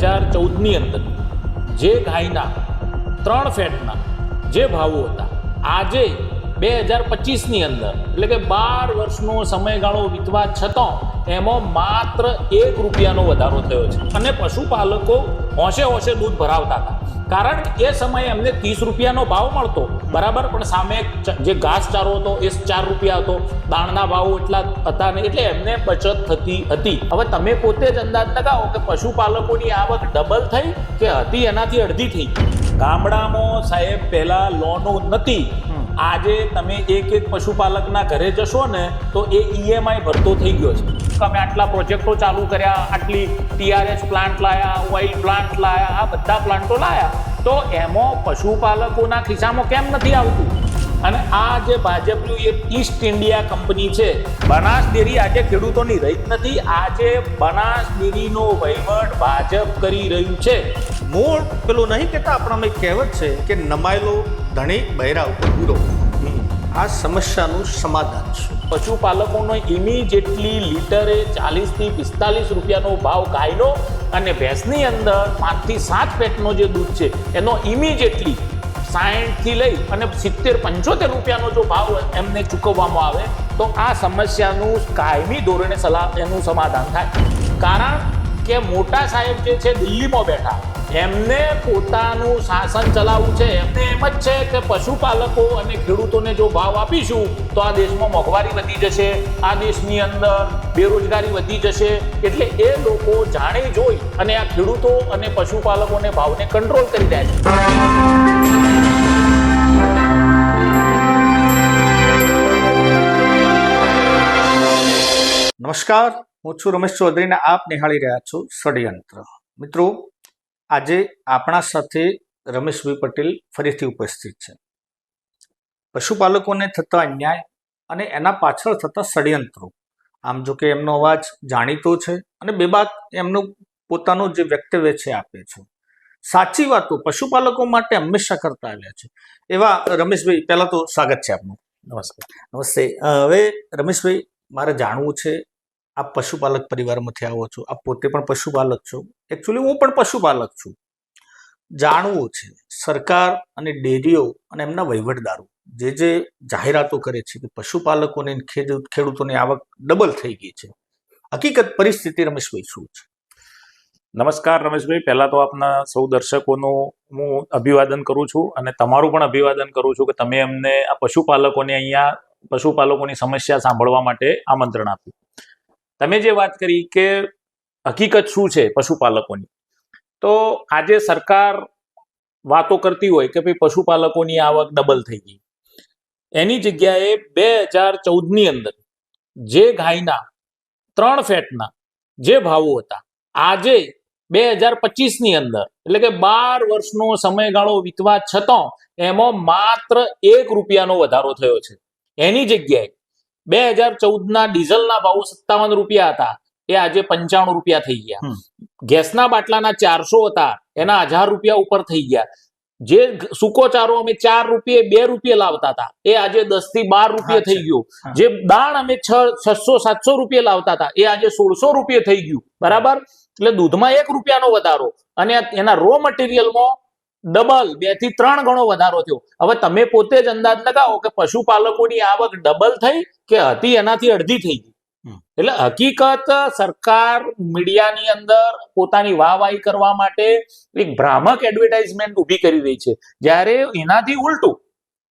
હજાર ચૌદની અંદર જે ગાયના ત્રણ ફેટના જે ભાવો હતા, આજે બે હજાર પચીસની અંદર, એટલે કે બાર વર્ષનો સમયગાળો વીતવા છતાં એમાં માત્ર એક રૂપિયાનો વધારો થયો છે. અને પશુપાલકો હોંશે હોંશે દૂધ ભરાવતા હતા. કારણ કે એ સમયે એમને ત્રીસ રૂપિયાનો ભાવ મળતો. બરાબર? પણ સામે જે ઘાસચારો હતો, એ ચાર રૂપિયા હતો. દાણના ભાવ એટલા હતા નહીં એટલે એમને બચત થતી હતી. હવે તમે પોતે જ અંદાજ લગાવો કે પશુપાલકોની આવક ડબલ થઈ કે હતી એનાથી અડધી થઈ? ગામડામાં સાહેબ, પહેલાં લોનો નથી આજે તમે એક એક પશુપાલકના ઘરે જશો ને, તો એ ઈએમઆઈ ભરતો થઈ ગયો છે. તમે આટલા પ્રોજેક્ટો ચાલુ કર્યા, આટલી ટીઆરએસ પ્લાન્ટ લાયા ઓઇલ પ્લાન્ટ લાયા, આ બધા પ્લાન્ટો લાયા, તો એમાં પશુપાલકોના ખિસ્સામાં કેમ નથી આવતું? અને આ જે ભાજપનું એક ઈસ્ટ ઇન્ડિયા કંપની છે બનાસ ડેરી આજે ખેડૂતોની રહી નથી આજે બનાસ ડેરીનો વહીવટ ભાજપ કરી રહ્યું છે. મૂળ પેલું નહીં કહેતા આપણામાં એક કહેવત છે કે નમાયેલો ધણી બહેરા ઉપર પૂરો આ સમસ્યાનું સમાધાન છે. પશુપાલકોનો ઇમિજિએટલી લીટરે ચાલીસથી પિસ્તાલીસ રૂપિયાનો ભાવ ગાયનો અને ભેંસની અંદર પાંચથી સાત પેટનો જે દૂધ છે એનો ઇમિજિએટલી સાહીઠથી લઈ અને સિત્તેર, પંચોતેર રૂપિયાનો જો ભાવ એમને ચૂકવવામાં આવે, તો આ સમસ્યાનું કાયમી ધોરણે સલાહ એનું સમાધાન થાય. કારણ કે મોટા સાહેબ જે છે દિલ્હીમાં બેઠા, એમને પોતાનું શાસન ચલાવવું છે. એમને એમ જ છે કે પશુપાલકો અને ખેડૂતોને જો ભાવ આપીશું, તો આ દેશમાં મોંઘવારી વધી જશે, આ દેશની અંદર બેરોજગારી વધી જશે. એટલે એ લોકો જાણી જોઈ અને આ ખેડૂતો અને પશુપાલકોને ભાવને કંટ્રોલ કરી રહ્યા છે. નમસ્કાર, હું છું રમેશ ચૌધરીને આપ નિહાળી રહ્યા છો ષડયંત્ર. મિત્રો, આજે આપણા સાથે રમેશભાઈ પટેલ ફરીથી ઉપસ્થિત છે. પશુપાલકોને થતા અન્યાય અને એના પાછળ થતા ષડયંત્રો. આમ જો કે એમનો અવાજ જાણીતો છે અને બેબાદ એમનું પોતાનું જે વ્યક્તવ્ય છે આપે છે. સાચી વાતો પશુપાલકો માટે હંમેશા કરતા આવ્યા છે. એવા રમેશભાઈ પહેલા તો સ્વાગત છે આપનું. નમસ્કાર. નમસ્તે. હવે રમેશભાઈ મારે જાણવું છે આપ પશુપાલક પરિવારમાંથી આવો છો, આપ પોતે પણ પશુપાલક છો. એકચ્યુઅલી હું પણ પશુપાલક છું. જાણવું છે, સરકાર અને ડેરીઓ અને એમના વહીવટદારો જે જે જાહેરાતો કરે છે કે પશુપાલકોને ખેડૂત ખેડૂતોની આવક ડબલ થઈ ગઈ છે. હકીકત પરિસ્થિતિ રમેશભાઈ શું છે? નમસ્કાર રમેશભાઈ, પહેલા તો આપના સૌ દર્શકોનું હું અભિવાદન કરું છું અને તમારું પણ અભિવાદન કરું છું કે તમે અમને આ પશુપાલકોને અહીંયા પશુપાલકોની સમસ્યા સાંભળવા માટે આમંત્રણ આપ્યું. તમે જે વાત કરી કે હકીકત શું છે પશુપાલકોની, તો આજે સરકાર વાતો કરતી હોય કે ભાઈ પશુપાલકોની આવક ડબલ થઈ ગઈ. એની જગ્યાએ બે હજાર ચૌદની અંદર જે ગાયના, ત્રણ ફેટના જે ભાવો હતા, આજે બે હજાર પચીસની અંદર, એટલે કે બાર વર્ષનો સમયગાળો વીતવા છતાં એમાં માત્ર એક રૂપિયાનો વધારો થયો છે. એની જગ્યાએ બે હજાર ચૌદના ડીઝલના ભાવ સત્તાવન રૂપિયા હતા. એ આજે પંચાણું રૂપિયા થઈ ગયા. ગેસના બાટલાના ચારસો હતા. એના હજાર રૂપિયા ઉપર થઈ ગયા. જે સૂકો ચારો અમે ચાર રૂપિયે બે રૂપિયે લાવતા હતા. એ આજે દસથી બાર રૂપિયે થઈ ગયું. જે દાણ અમે છ છસો સાતસો રૂપિયે લાવતા હતા. એ આજે સોળસો રૂપિયે થઈ ગયું. બરાબર? એટલે દૂધમાં એક રૂપિયાનો વધારો. અને એના રો મટીરિયલમાં ડબલ બેથી ત્રણ ગણો વધારો થયો. હવે તમે પોતે જ અંદાજ લગાવો કે પશુપાલકોની આવક ડબલ થઈ કે હતી એનાથી અડધી થઈ ગઈ? એટલે હકીકત સરકાર મીડિયાની અંદર પોતાની વાહવાહી કરવા માટે એક ભ્રામક એડવર્ટાઇઝમેન્ટ ઊભી કરી રહી છે. જ્યારે એનાથી ઉલટું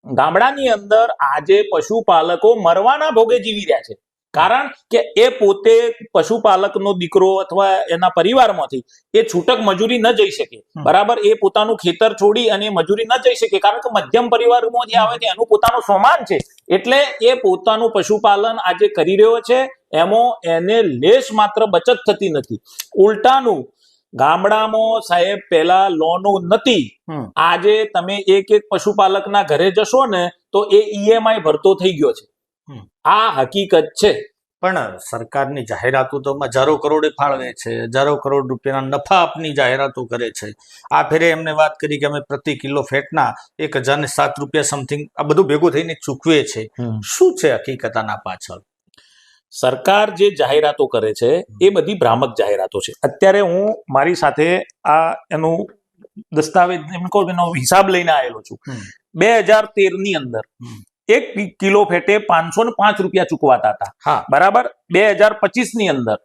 ગામડાની અંદર આજે પશુપાલકો મરવાના ભોગે જીવી રહ્યા છે. કારણ કે એ પોતે પશુપાલકનો દીકરો અથવા એના પરિવારમાંથી એ છૂટક મજૂરી ન જઈ શકે. બરાબર? એ પોતાનું ખેતર છોડી અને મજૂરી ન જઈ શકે કારણ કે મધ્યમ પરિવારમાંથી આવે છે એનું પોતાનું સોમાન છે. એટલે એ પોતાનું પશુપાલન આજે કરી રહ્યો છે. એમાં એને લેશ માત્ર બચત થતી નથી. ઉલટાનું ગામડામાં સાહેબ પહેલા લોનો નથી. આજે તમે એક એક પશુપાલકના ઘરે જશો ને તો એ ઈએમઆઈ ભરતો થઈ ગયો છે. આ હકીકત છે. પણ સરકારની જાહેરાતો તો હજારો કરોડે ફાળવે છે હજારો કરોડ રૂપિયાના નફા આપની જાહેરાતો કરે છે. આ ફેરે એમને વાત કરી કે અમે પ્રતિ કિલો ફેટના એક હજાર ને સાત રૂપિયા સમથિંગ આ બધું ભેગું થઈને ચૂકવે છે. શું છે હકીકત આના પાછળ? સરકાર જે જાહેરાતો કરે છે એ બધી ભ્રામક જાહેરાતો છે. અત્યારે હું મારી સાથે આ એનું દસ્તાવેજ એમ કહું એનો હિસાબ લઈને આવેલો છું. બે હજાર તેરની અંદર. એક કિલો ફેટે પાંચસો ને પાંચ રૂપિયા ચૂકવાતા હતા. હા. બરાબર? બે હજાર પચીસની અંદર.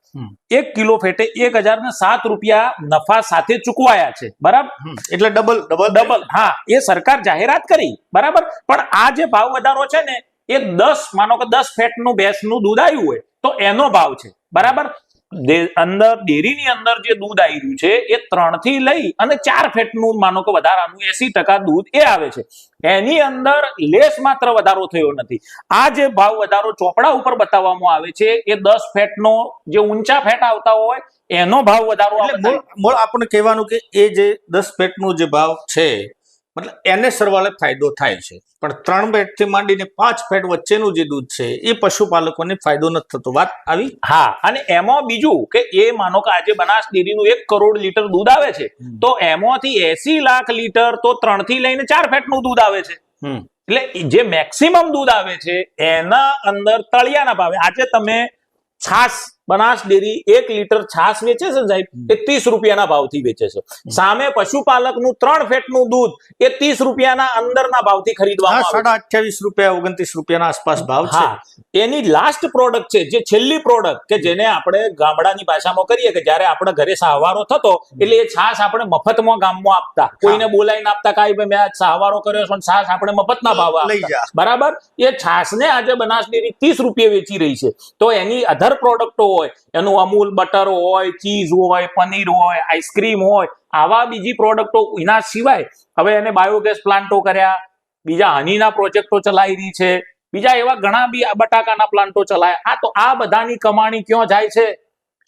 એક કિલો ફેટે એક હજાર ને સાત રૂપિયા નફા સાથે ચૂકવાયા છે. બરાબર. એટલે ડબલ ડબલ ડબલ. હા એ સરકાર જાહેરાત કરી. બરાબર? પણ આ જે ભાવ વધારો છે ને એ દસ માનો કે દસ ફેટનું ભેંસનું દૂધ આવ્યું હોય તો એનો ભાવ છે. બરાબર? અંદર ડેરીની અંદર જે દૂધ આવી રહ્યું છે એ ત્રણથી લઈ અને ચાર ફેટનું માનો કે વધારાનું એસી દૂધ એ આવે છે. એની અંદર લેસ માત્ર વધારો થયો નથી. આ જે ભાવ વધારો ચોપડા ઉપર બતાવવામાં આવે છે એ દસ ફેટનો જે ઊંચા ફેટ આવતા હોય એનો ભાવ વધારો મૂળ આપણને કહેવાનું કે એ જે દસ ફેટનો જે ભાવ છે મતલબ એને સરવાળે ફાયદો થાય છે. પણ ત્રણ ફેટથી માંડીને પાંચ ફેટ વચ્ચેનું જે દૂધ છે એ પશુપાલકોને ફાયદો નથી થતો. વાત આવી? હા અને એમાં બીજું કે એ માનો કે આજે બનાસ ડેરીનું એક કરોડ લીટર દૂધ આવે છે તો એમાંથી એસી લાખ લીટર તો ત્રણથી લઈને ચાર ફેટનું દૂધ આવે છે. એટલે જે મેક્સિમમ દૂધ આવે છે એના અંદર તળિયાના ભાવે. આજે તમે છાસ બનાસ ડેરી એક લીટર છાસ વેચે છે સાહેબ? એ ત્રીસ રૂપિયાના ભાવથી વેચે છે. સામે પશુપાલકનું ત્રણ ફેટનું દૂધ એ ત્રીસ રૂપિયાના અંદરના ભાવથી ખરીદવા ખરીદવામાં સાડા અઠ્યાવીસ રૂપિયા ઓગણત્રીસ રૂપિયાના આસપાસ ભાવ છે. એની લાસ્ટ પ્રોડક્ટ છે જે છેલ્લી પ્રોડક્ટ કે જેને આપણે ગામડાની ભાષામાં કરીએ કે જ્યારે આપણે ઘરે સહવારો થતો એટલે એ છાશ આપણે મફતમાં ગામમાં આપતા. કોઈને બોલાવીને આપતા કાંઈ ભાઈ મેં આજ સહવારો કર્યો છે અને છાશ આપણે મફતના ભાવ લઈ જાય બરાબર? એ છાશને આજે બનાસ ડેરી ત્રીસ રૂપિયા વેચી રહી છે. તો એની અધર પ્રોડક્ટો હોય, એનું અમૂલ બટર હોય, ચીઝ હોય, પનીર હોય આઈસ્ક્રીમ હોય, આવા બીજી પ્રોડક્ટો એના સિવાય હવે એને બાયોગેસ પ્લાન્ટો કર્યા, બીજા હનીના પ્રોજેક્ટો ચલાવી રહી છે, બીજા એવા ઘણા બી બટાકાના પ્લાન્ટો ચલાય. આ તો આ બધાની કમાણી ક્યાં જાય છે?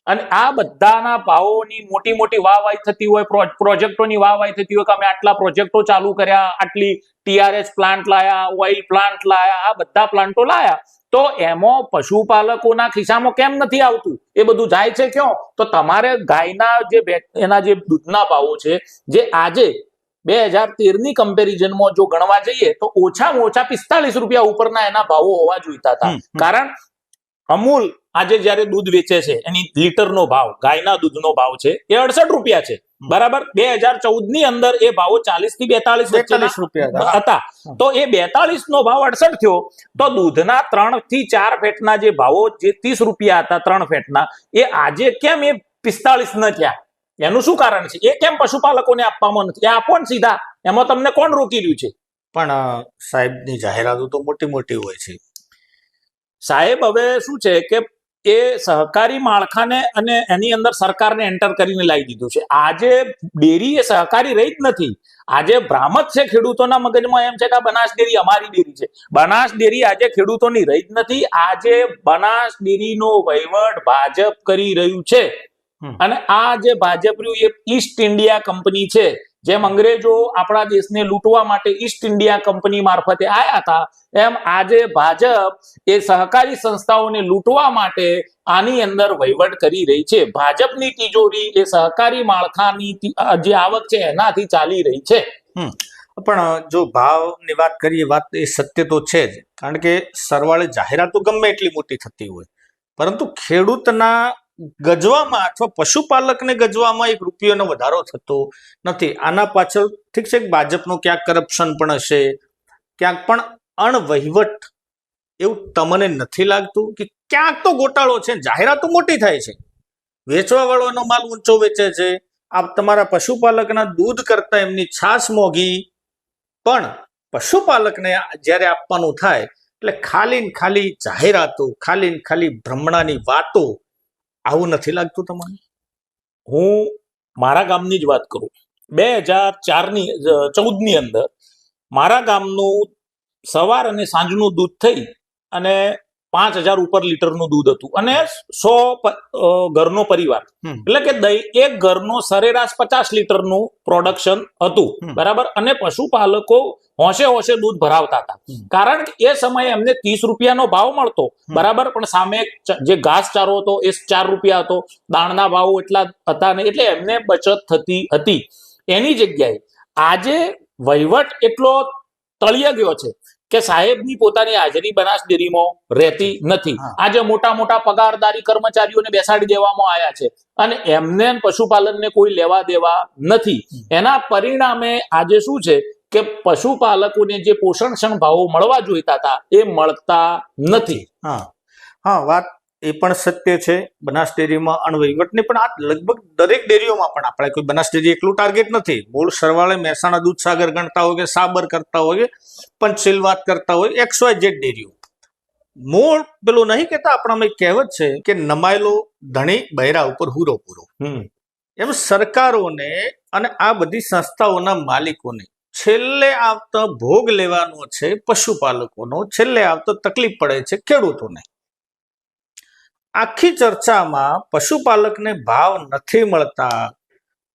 અને આ બધાના ભાવોની મોટી મોટી વાહવાહી થતી હોય, પ્રો- પ્રોજેક્ટોની વાહવાહી થતી હોય કે અમે આટલા પ્રોજેક્ટો ચાલુ કર્યા, આટલી ટીઆરએસ પ્લાન્ટ લાયા ઓઇલ પ્લાન્ટ લાયા, આ બધા પ્લાન્ટો લાયા. તો એમાં પશુપાલકોના ખિસ્સામાં કેમ નથી આવતું? એ બધું જાય છે ક્યો? તો તમારે ગાયના જે એના જે દૂધના ભાવો છે જે આજે બે હજાર તેરની કમ્પેરિઝનમાં જો ગણવા જઈએ તો ઓછામાં ઓછા પિસ્તાલીસ રૂપિયા ઉપરના એના ભાવો હોવા જોઈતા હતા. કારણ અમૂલ આજે જ્યારે દૂધ વેચે છે એની લીટરનો ભાવ ગાયના દૂધનો ભાવ છે એ અડસઠ રૂપિયા છે. બરાબર? બે હજાર ચૌદની અંદર એ ભાવો ચાલીસથી બેતાલીસ બેતાલીસ રૂપિયા હતા. તો એ બેતાલીસ નો ભાવ અડસઠ થયો. તો દૂધના ત્રણથી ચાર ફેટના જે ભાવો જે ત્રીસ રૂપિયા હતા ત્રણ ફેટના એ આજે કેમ એ પિસ્તાલીસ ન થયા? એનું શું કારણ છે? એ કેમ પશુપાલકોને આપવામાં નથી? એ આપો ને સીધા. એમાં તમને કોણ રોકી રહ્યું છે? પણ સાહેબની જાહેરાતો તો મોટી મોટી હોય છે. સાહેબ હવે શું છે કે એ સહકારી માળખાને અને એની અંદર સરકારને એન્ટર કરીને લાવી દીધું છે. આજે ડેરી એ સહકારી રહી જ નથી. આજે ભ્રામક છે ખેડૂતોના મગજમાં એમ છે કે બનાસ ડેરી અમારી ડેરી છે. બનાસ ડેરી આજે ખેડૂતોની રહી જ નથી. આજે બનાસ ડેરીનો વહીવટ ભાજપ કરી રહ્યું છે. અને આ જે ભાજપ રહ્યું એ ઈસ્ટ ઇન્ડિયા કંપની છે જેમ અંગ્રેજો આપણા દેશને લૂંટવા માટે ઈસ્ટ ઇન્ડિયા કંપની મારફતે આવ્યા હતા, એમ આજે ભાજપ એ સહકારી સંસ્થાઓને લૂંટવા માટે આની અંદર વહીવટ કરી રહી છે. ભાજપની તિજોરી એ સહકારી માળખાની જે આવક છે એનાથી ચાલી રહી છે. પણ, જો ભાવની વાત કરીએ વાત એ સત્ય તો છે જ. કારણ કે સરવાળે જાહેરાતો ગમે એટલી મોટી થતી હોય. પરંતુ ખેડૂતના ગજવામાં અથવા પશુપાલકને ગજવામાં એક રૂપિયોનો વધારો થતો નથી. આના પાછળ ઠીક છે ભાજપનું ક્યાંક કરપ્શન પણ હશે, ક્યાંક પણ અણવહીવટ એવું તમને નથી લાગતું કે ક્યાંક તો ગોટાળો છે, જાહેરાતો મોટી થાય છે. વેચવા વાળાનો માલ ઊંચો વેચે છે આ તમારા પશુપાલકના દૂધ કરતા એમની છાશ મોંઘી, પણ પશુપાલકને જ્યારે આપવાનું થાય, એટલે ખાલી ખાલી જાહેરાતો ખાલી ખાલી ભ્રમણાની વાતો આવું નથી લાગતું તમને? હું મારા ગામની જ વાત કરું. બે હજાર ચારની ચૌદની અંદર મારા ગામનું સવાર અને સાંજનું દૂધ થઈ અને પાંચ હજાર ઉપર લીટરનું દૂધ હતું અને સો ઘરનો પરિવાર. એટલે કે દહીં એક ઘરનો સરેરાશ પચાસ લીટરનું પ્રોડક્શન હતું. બરાબર? અને પશુપાલકો હોંશે હોંશે દૂધ ભરાવતા હતા. કારણ કે એ સમયે એમને ત્રીસ રૂપિયાનો ભાવ મળતો. બરાબર? પણ સામે જે ઘાસચારો હતો એ ચાર રૂપિયા હતો. દાણના ભાવ એટલા હતા નહીં એટલે એમને બચત થતી હતી. એની જગ્યાએ આજે વહીવટ એટલો તળિયા ગયો છે કે સાહેબની પોતાની હાજરી બનાસ ડેરીમાં રહેતી નથી. આજે મોટા મોટા પગારદારી કર્મચારીઓને બેસાડી દેવામાં આવ્યા છે. અને એમને પશુપાલનને કોઈ લેવા દેવા નથી. એના પરિણામે આજે શું છે કે પશુપાલકોને જે પોષણક્ષમ ભાવો મળવા જોઈતા હતા એ મળતા નથી. હા. હા વાત એ પણ સત્ય છે. બનાસ ડેરીમાં અણવહીવટની પણ આ લગભગ દરેક ડેરીઓમાં પણ આપણે કોઈ બનાસ ડેરી એકલું ટાર્ગેટ નથી. મૂળ સરવાળે મહેસાણા દૂધસાગર ગણતા હોય કે સાબર કરતા હોય પંચશીલ વાત કરતા હોય એક્સ વાય જેડ ડેરીઓ. મૂળ પેલું નહીં કહેતા આપણામાં એક કહેવત છે કે નમાયેલો ધણી બહેરા ઉપર હુરો પૂરો. હમ. એમ સરકારોને અને આ બધી સંસ્થાઓના માલિકોને છેલ્લે આવતો ભોગ લેવાનો છે પશુપાલકોનો છેલ્લે આવતો તકલીફ પડે છે ખેડૂતોને. આખી ચર્ચામાં પશુપાલકને ભાવ નથી મળતા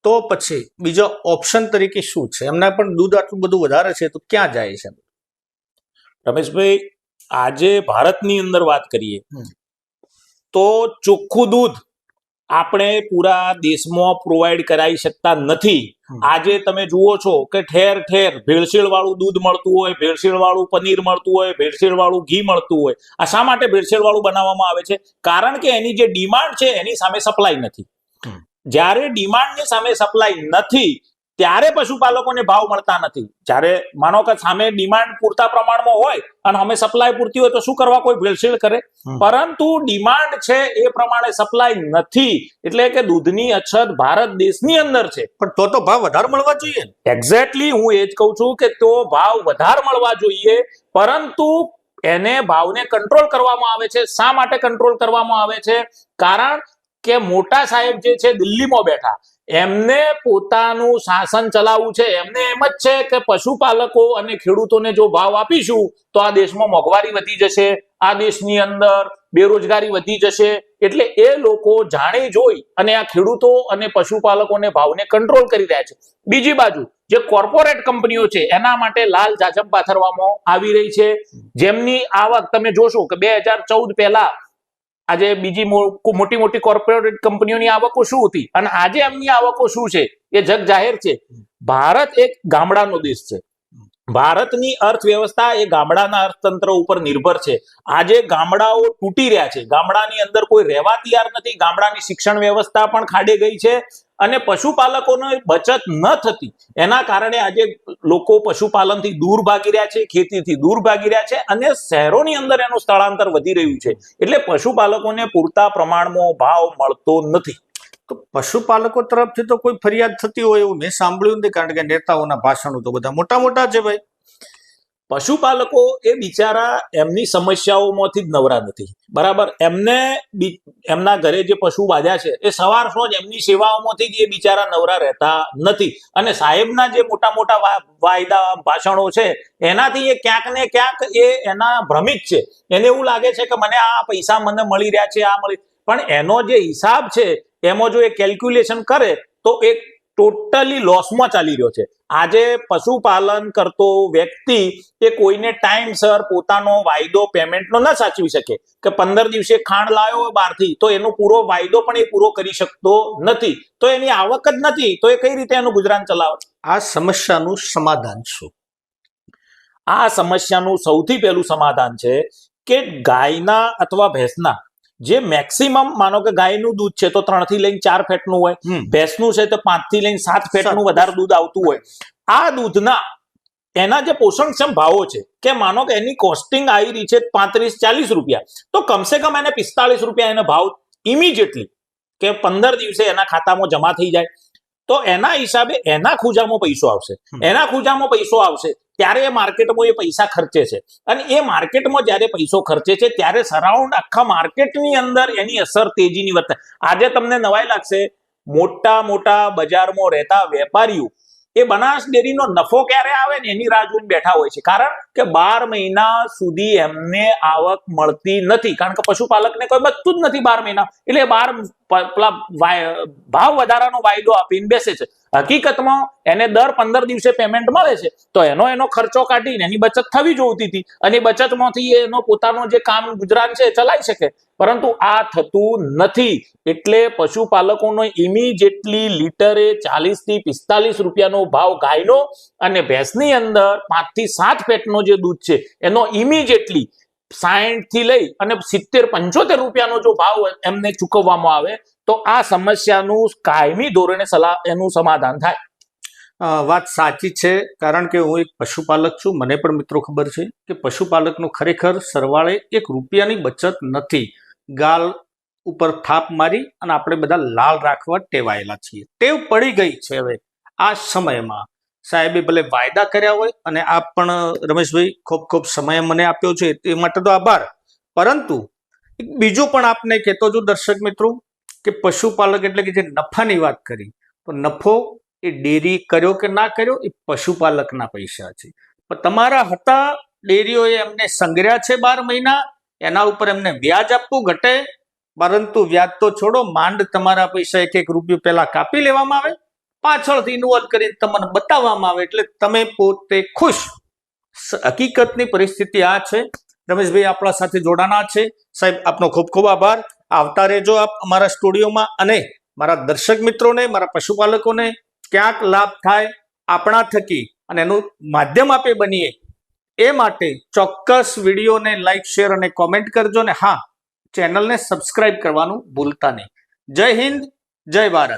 તો પછી બીજો ઓપ્શન તરીકે શું છે? એમના પણ દૂધ આટલું બધું વધારે છે તો ક્યાં જાય છે? રમેશભાઈ આજે ભારતની અંદર વાત કરીએ તો ચોખ્ખું દૂધ આપણે પૂરા દેશમાં પ્રોવાઈડ કરાવી શકતા નથી. આજે તમે જુઓ છો કે ઠેર ઠેર ભેળસેળ વાળું દૂધ મળતું હોય ભેળસેળ વાળું પનીર મળતું હોય ભેળસેળ વાળું ઘી મળતું હોય. આ શા માટે ભેળસેળ વાળું બનાવવામાં આવે છે? કારણ કે એની જે ડિમાન્ડ છે એની સામે સપ્લાય નથી. જ્યારે ડિમાન્ડની સામે સપ્લાય નથી ત્યારે પશુપાલકોને ભાવ મળતા નથી. જ્યારે માનો કે સામે ડિમાન્ડ પૂરતા પ્રમાણમાં હોય અને અમે સપ્લાય પૂરતી હોય તો શું કરવા કોઈ ભેળસેળ કરે? પરંતુ ડિમાન્ડ છે એ પ્રમાણે સપ્લાય નથી. એટલે કે દૂધની અછત ભારત દેશની અંદર છે. પણ તો તો ભાવ વધારે મળવા જોઈએ એક્ઝેક્ટલી હું એ જ કહું છું કે તો ભાવ વધારે મળવા જોઈએ પરંતુ એને ભાવને કંટ્રોલ કરવામાં આવે છે. શા માટે કંટ્રોલ કરવામાં આવે છે? કારણ કે મોટા સાહેબ જે છે દિલ્હીમાં બેઠા. એમને પોતાનું શાસન ચલાવવું છે. એમને એમ જ છે કે પશુપાલકો અને ખેડૂતોને જો ભાવ આપીશું, તો આ દેશમાં મોંઘવારી વધી જશે, આ દેશની અંદર બેરોજગારી વધી જશે. એટલે એ લોકો જાણે જોઈ અને આ ખેડૂતો અને પશુપાલકોને ભાવને કંટ્રોલ કરી રહ્યા છે. બીજી બાજુ, જે કોર્પોરેટ કંપનીઓ છે, એના માટે લાલ જાજમ પાથરવામાં આવી રહી છે. જેમની આવક તમે જોશો કે બે હજાર ચૌદ પહેલા આજે બીજી મોટી મોટી કોર્પોરેટ કંપનીઓની આવકો શું હતી? અને આજે એમની આવકો શું છે? એ જગ જાહેર છે. ભારત એક ગામડાનો દેશ છે. ભારતની અર્થવ્યવસ્થા એ ગામડાના અર્થતંત્ર ઉપર નિર્ભર છે. આજે ગામડાઓ તૂટી રહ્યા છે. ગામડાની અંદર કોઈ રહેવા તૈયાર નથી. ગામડાની શિક્ષણ વ્યવસ્થા પણ ખાડે ગઈ છે. અને પશુપાલકોને બચત ન થતી, એના કારણે આજે લોકો પશુપાલનથી દૂર ભાગી રહ્યા છે, ખેતીથી દૂર ભાગી રહ્યા છે અને શહેરોની અંદર એનું સ્થળાંતર વધી રહ્યું છે. એટલે પશુપાલકોને પૂરતા પ્રમાણમાં ભાવ મળતો નથી. તો પશુપાલકો તરફથી તો કોઈ ફરિયાદ થતી હોય એવું મેં સાંભળ્યું નથી કારણ કે નેતાઓના ભાષણો તો બધા મોટા મોટા છે ભાઈ. પશુપાલકો એ બિચારા એમની સમસ્યાઓમાંથી જ નવરા નથી. બરાબર? એમને એમના ઘરે જે પશુ બાંધ્યા છે, એ સવાર જ એમની સેવાઓમાંથી જ એ બિચારા નવરા રહેતા નથી. અને સાહેબના જે મોટા મોટા વાયદા, ભાષણો છે, એનાથી એ ક્યાંક ને ક્યાંક એ એના ભ્રમિત છે. એને એવું લાગે છે કે મને આ પૈસા મને મળી રહ્યા છે, આ મળી. પણ એનો જે હિસાબ છે, એમાં જો એ કેલ્ક્યુલેશન કરે, તો એ ટોટલી લોસમાં ચાલી રહ્યો છે. આજે પશુપાલન કરતો વ્યક્તિ એ કોઈને ટાઈમસર પોતાનો વાયદો પેમેન્ટનો ન સાચવી શકે કે પંદર દિવસે ખાંડ લાવ્યો બહારથી તો એનો પૂરો વાયદો પણ એ પૂરો કરી શકતો નથી. તો એની આવક જ નથી તો એ કઈ રીતે એનું ગુજરાન ચલાવે? આ સમસ્યાનું સમાધાન શું? આ સમસ્યાનું સૌથી પહેલું સમાધાન છે કે ગાયના અથવા ભેંસના જે મેક્સિમમ માનો કે ગાયનું દૂધ છે તો ત્રણથી લઈને ચાર ફેટનું હોય. ભેંસનું છે તો પાંચથી લઈને સાત ફેટનું વધારે દૂધ આવતું હોય. આ દૂધના એના જે પોષણક્ષમ ભાવો છે કે માનો કે એની કોસ્ટિંગ આવી રહી છે પાંત્રીસ ચાલીસ રૂપિયા તો કમસે કમ એને પિસ્તાળીસ રૂપિયા એનો ભાવ ઇમિડિયેટલી કે પંદર દિવસે એના ખાતામાં જમા થઈ જાય. તો એના હિસાબે એના ખુજામાં પૈસો આવશે. એના ખુજામાં પૈસો આવશે. ત્યારે એ માર્કેટમાં એ પૈસા ખર્ચે છે. અને એ માર્કેટમાં જ્યારે પૈસો ખર્ચે છે, ત્યારે સરાઉન્ડ આખા માર્કેટની અંદર એની અસર તેજીની વર્તે આજે તમને નવાઈ લાગશે, મોટા મોટા બજારમાં રહેતા વેપારીઓ, એ બનાસ ડેરીનો નફો ક્યારે આવે ને એની રાહ જોઈને બેઠા હોય છે. કારણ કે બાર મહિના સુધી એમને આવક મળતી નથી. કારણ કે પશુપાલકને કોઈ બચતું જ નથી બાર મહિના. એટલે બાર પેલા ભાવ વધારાનો વાયદો આપીને બેસે છે. હકીકતમાં એને દર પંદર દિવસે પેમેન્ટ મળે છે. તો એનો એનો ખર્ચો કાઢીને એની બચત થવી જોઈતી હતી અને બચતમાંથી એનો પોતાનો જે કામ ગુજરાન છે ચલાવી શકે. પરંતુ આ થતું નથી. એટલે પશુપાલકોનો ઇમિજિએટલી લીટરે ચાલીસથી પિસ્તાલીસ રૂપિયાનો ભાવ ગાયનો અને ભેંસની અંદર પાંચથી સાત પેટનો જે દૂધ છે, એનો ઇમિડિયેટલી સાહીઠથી લઈ અને સિત્તેર, પંચોતેર રૂપિયાનો જો ભાવ એમને ચૂકવવામાં આવે, તો આ સમસ્યાનું કાયમી ધોરણે સલાહ એનું સમાધાન થાય. વાત સાચી છે, કારણ કે હું એક પશુપાલક છું, મને પણ મિત્રો ખબર છે કે પશુપાલકનો ખરેખર સરવાળે એક રૂપિયાની બચત નથી. ગાલ ઉપર થાપ મારી અને આપણે બધા લાલ રાખવા ટેવાયેલા છીએ. ટેવ પડી ગઈ છે હવે, આ સમયમાં. સાહેબે ભલે વાયદા કર્યા હોય અને આપ પણ, રમેશભાઈ, ખૂબ ખૂબ સમય મને આપ્યો છે તે માટે તો આભાર. પરંતુ, એક બીજું પણ આપને કહેતો છું, દર્શક મિત્રો, કે પશુપાલક એટલે કે જે નફાની વાત કરી, તો નફો એ ડેરી કર્યો કે ના કર્યો, એ પશુપાલકના પૈસા છે. પણ તમારા હતા ડેરીઓએ એમને સંગ્રહ્યા છે બાર મહિના, એના ઉપર એમને વ્યાજ આપવું ઘટે, પરંતુ વ્યાજ તો છોડો, માંડ તમારા પૈસા એક એક રૂપિયો પહેલા કાપી લેવામાં આવે પાછળથી ઇન્વોલ્વ કરીને તમને બતાવવામાં આવે એટલે તમે પોતે ખુશ. હકીકતની પરિસ્થિતિ આ છે. રમેશભાઈ આપણા સાથે જોડાના છે. સાહેબ, આપનો ખૂબ ખૂબ આભાર. આવતા રહેજો આપ અમારા સ્ટુડિયોમાં અને મારા દર્શક મિત્રોને, મારા પશુપાલકોને ક્યાંક લાભ થાય, આપણા થકી અને એનું માધ્યમ આપે બનીએ. એ માટે ચોક્કસ વિડીયોને લાઈક, શેર અને કોમેન્ટ કરજો ને હા, ચેનલને સબસ્ક્રાઈબ કરવાનું ભૂલતા નહીં. જય હિન્દ, જય ભારત.